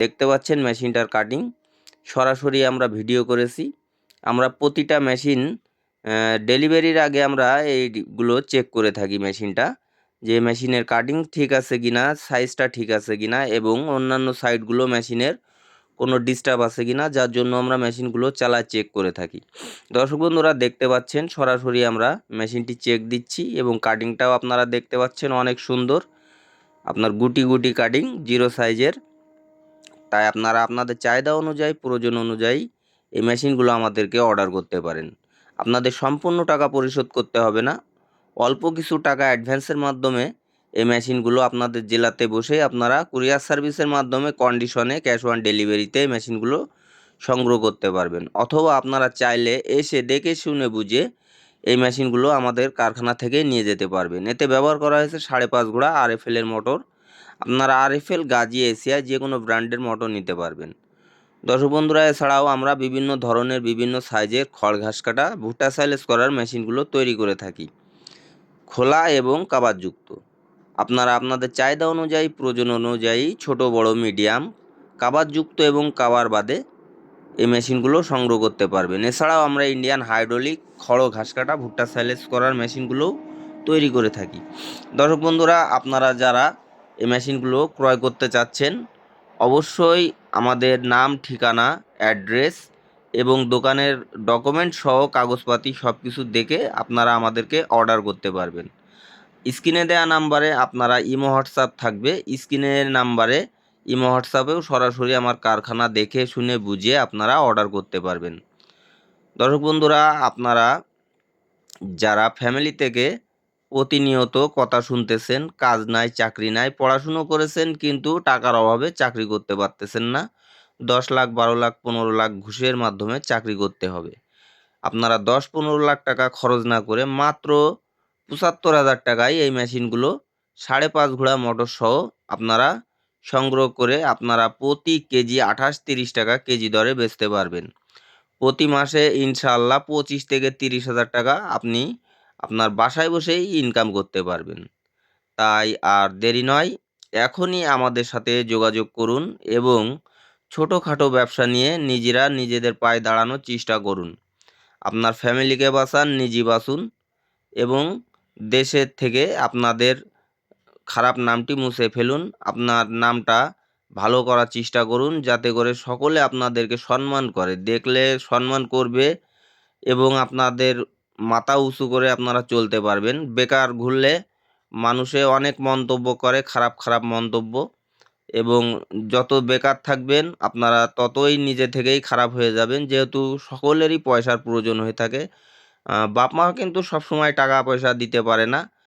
দেখতে পাচ্ছেন মেশিনটার কাটিং সরাসরি আমরা ভিডিও করেছি। আমরা প্রতিটা মেশিন ডেলিভারির আগে আমরা এইগুলো চেক করে থাকি মেশিনটা। যে মেশিনের কাটিং ঠিক আছে কিনা সাইজটা ঠিক আছে কিনা এবং অন্যান্য সাইডগুলো মেশিনের কোনো ডিস্টার্ব আছে কিনা, যার জন্য আমরা মেশিনগুলো চালা চেক করে থাকি। দর্শক বন্ধুরা, দেখতে পাচ্ছেন সরাসরি আমরা মেশিনটি চেক দিচ্ছি এবং কাটিংটাও আপনারা দেখতে পাচ্ছেন অনেক সুন্দর। আপনার গুটি গুটি কাটিং জিরো সাইজের তাই আপনারা আপনাদের চাহিদা অনুযায়ী, প্রয়োজন অনুযায়ী এই মেশিনগুলো আমাদেরকে অর্ডার করতে পারেন। আপনাদের সম্পূর্ণ টাকা পরিশোধ করতে হবে না। অল্প কিছু টাকা অ্যাডভান্সের মাধ্যমে এই মেশিনগুলো আপনাদের জেলাতে বসে আপনারা কুরিয়ার সার্ভিসের মাধ্যমে কন্ডিশনে ক্যাশ অন ডেলিভারিতে এই মেশিনগুলো সংগ্রহ করতে পারবেন। অথবা আপনারা চাইলে এসে দেখে শুনে বুঝে এই মেশিনগুলো আমাদের কারখানা থেকে নিয়ে যেতে পারবেন। এতে ব্যবহার করা হয়েছে সাড়ে পাঁচ ঘোড়া আর এফ এর মোটর আপনারা আর এফ এল গাজি এশিয়া যে কোনো ব্র্যান্ডের মোটর নিতে পারবেন। দর্শক বন্ধুরা, এছাড়াও আমরা বিভিন্ন ধরনের বিভিন্ন সাইজের খড় ঘাস কাটা, ভুট্টা সাইলেস করার মেশিনগুলো তৈরি করে থাকি। খোলা এবং কাবারযুক্ত আপনারা আপনাদের চাহিদা অনুযায়ী, প্রয়োজন অনুযায়ী ছোট, বড়, মিডিয়াম কাবারযুক্ত এবং কাবার বাদে এই মেশিনগুলো সংগ্রহ করতে পারবেন। এছাড়াও আমরা ইন্ডিয়ান হাইড্রোলিক খড় ঘাস কাটা, ভুট্টা সাইলেস করার মেশিনগুলোও তৈরি করে থাকি। দর্শক বন্ধুরা, আপনারা যারা এই মেশিনগুলো ক্রয় করতে চাচ্ছেন, অবশ্যই আমাদের নাম, ঠিকানা, অ্যাড্রেস এবং দোকানের ডকুমেন্ট সহ কাগজপাতি সব কিছু দেখে আপনারা আমাদেরকে অর্ডার করতে পারবেন। স্ক্রিনে দেওয়া নাম্বারে আপনারা ইমো, হোয়াটসঅ্যাপ থাকবে। স্ক্রিনের নাম্বারে ইমো, হোয়াটসঅ্যাপেও সরাসরি আমার কারখানা দেখে, শুনে বুঝে আপনারা অর্ডার করতে পারবেন। দর্শক বন্ধুরা, আপনারা যারা ফ্যামিলি থেকে প্রতিনিয়ত কথা শুনতেছেন, কাজ নাই, চাকরি নাই, পড়াশুনো করেছেন কিন্তু টাকার অভাবে চাকরি করতে পারতেছেন না। দশ লাখ, বারো লাখ, পনেরো লাখ ঘুষের মাধ্যমে চাকরি করতে হবে। আপনারা দশ, পনেরো লাখ টাকা খরচ না করে মাত্র পঁচাত্তর হাজার টাকায় এই মেশিনগুলো সাড়ে পাঁচ ঘোড়া মোটর সহ আপনারা সংগ্রহ করে আপনারা প্রতি কেজি আঠাশ, তিরিশ টাকা কেজি দরে বেচতে পারবেন। প্রতি মাসে ইনশাআল্লাহ পঁচিশ থেকে তিরিশ হাজার টাকা আপনি আপনার বাসায় বসেই ইনকাম করতে পারবেন। তাই আর দেরি নয়, এখনই আমাদের সাথে যোগাযোগ করুন এবং ছোটোখাটো ব্যবসা নিয়ে নিজেরা নিজেদের পায়ে দাঁড়ানোর চেষ্টা করুন। আপনার ফ্যামিলিকে বাঁচান নিজে বাঁচুন এবং দেশের থেকে আপনাদের খারাপ নামটি মুছে ফেলুন। আপনার নামটা ভালো করার চেষ্টা করুন, যাতে করে সকলে আপনাদেরকে সম্মান করে, দেখলে সম্মান করবে এবং আপনাদের মাথা উঁচু করে আপনারা চলতে পারবেন। বেকার ঘুরলে মানুষে অনেক মন্তব্য করে, খারাপ খারাপ মন্তব্য এবং যত বেকার থাকবেন, আপনারা ততই নিজে থেকেই খারাপ হয়ে যাবেন। যেহেতু সকলেরই পয়সার প্রয়োজন হয়ে থাকে বাপ মা কিন্তু সবসময় টাকা পয়সা দিতে পারে না।